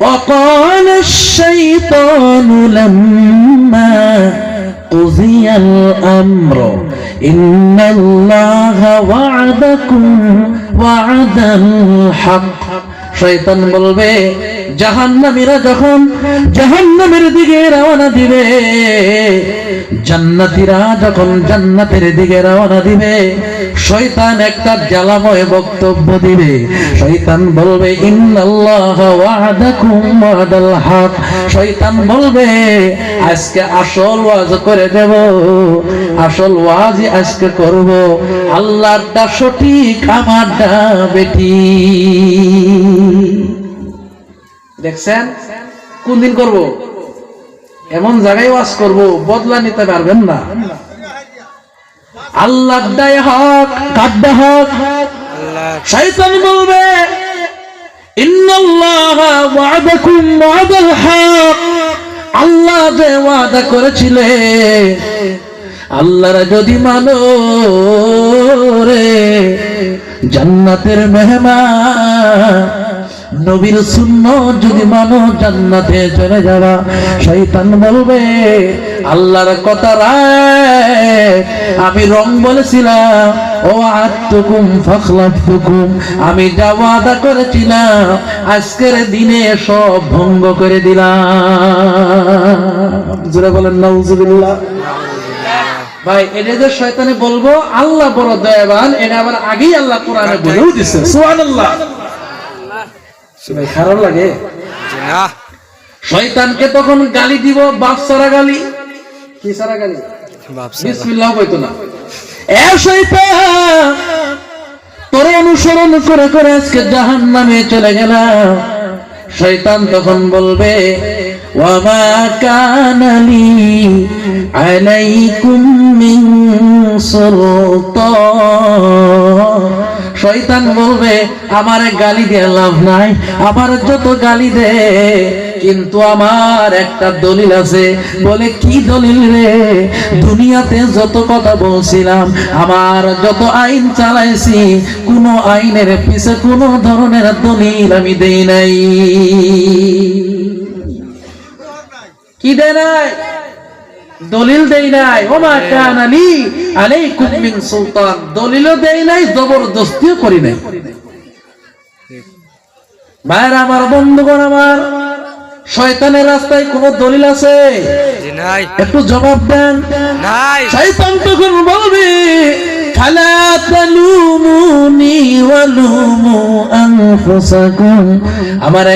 وقال الشيطان لما قضي الأمر إن الله وعدكم وعد الحق শয়তান বলবে জাহান্নামীরা যখন জাহান্নামের দিকে রওনা দিবে জান্নাতীরা যখন জান্নাতের দিকে রওনা দিবে শয়তান একটা জ্বালাময় বক্তব্য দিবে। শয়তান বলবে, ইন্নাল্লাহ শয়তান বলবে, আজকে আসল ওয়াজ করে দেব, আসল ওয়াজই আজকে করব। আল্লাহটা সঠিক আমারটা বেটি দেখছেন? কোন দিন করব? এমন জায়গায় ওয়াজ করব, বদলা নিতে পারবেন না। আল্লাহ দায় হক কাদ্দা হক। শয়তান বলবে আল্লাহ যে ওয়াদা করেছিলে, আল্লাহর যদি মানো রে, জান্নাতের মেহমান নবীর শূন্য যদি মানো জান্নাতে চলে যাবা শয়তান বলবে, আল্লাহর কথা রায়। আমি রং বলেছিলাম, ও আত্মকুম ফখলাফতুকুম। আমি যা ওয়াদা করেছিলাম, আজকের দিনে সব ভঙ্গ করে দিলাম। জোরে বলেন, নাউজুবিল্লাহ। ভাই এটা যে শয়তানে বলব, আল্লাহ বড় দয়াবান, এটা আবার আগেই আল্লাহ কোরআনে বলেও দিছে। সুবহানাল্লাহ। ভাই খারাপ লাগে। শয়তানকে তখন গালি দিব বাপ সারা গালি। কি সারা গালি? বিসমিল্লাহ কইতো না। এ শয়তান তোরে অনুসরণ করে করে আজকে জাহান্নামে চলে গেলাম। শয়তান তখন বলবে ওয়ামা কানালি আলাইকুম মিন সুলতান। শয়তান বলবে, আমার গালি দিয়ে লাভ নাই, আমার যত গালি দে, কিন্তু আমার একটা দলিল আছে। বলে, কি দলিল রে? দুনিয়াতে যত কথা বলছিলাম, আমার যত আইন চালাইছি, কোন আইনের পিছে কোন ধরনের দলিল আমি দেই নাই। কি দেয় নাই? দলিল দেই নাই। ওমা কান আলী আলাইকুম মিন সুলতান। দলিলও দেই নাই জবরদস্তিও করি নাই। ভাইরা আমার বন্ধুগণ আমার শয়তানের রাস্তায় কোন দলিল আছে? একটু জবাব দেন। শয়তান তখন বলবে ফালা তালুমুনি ওয়ালুমু আনফুসাকুম। আমার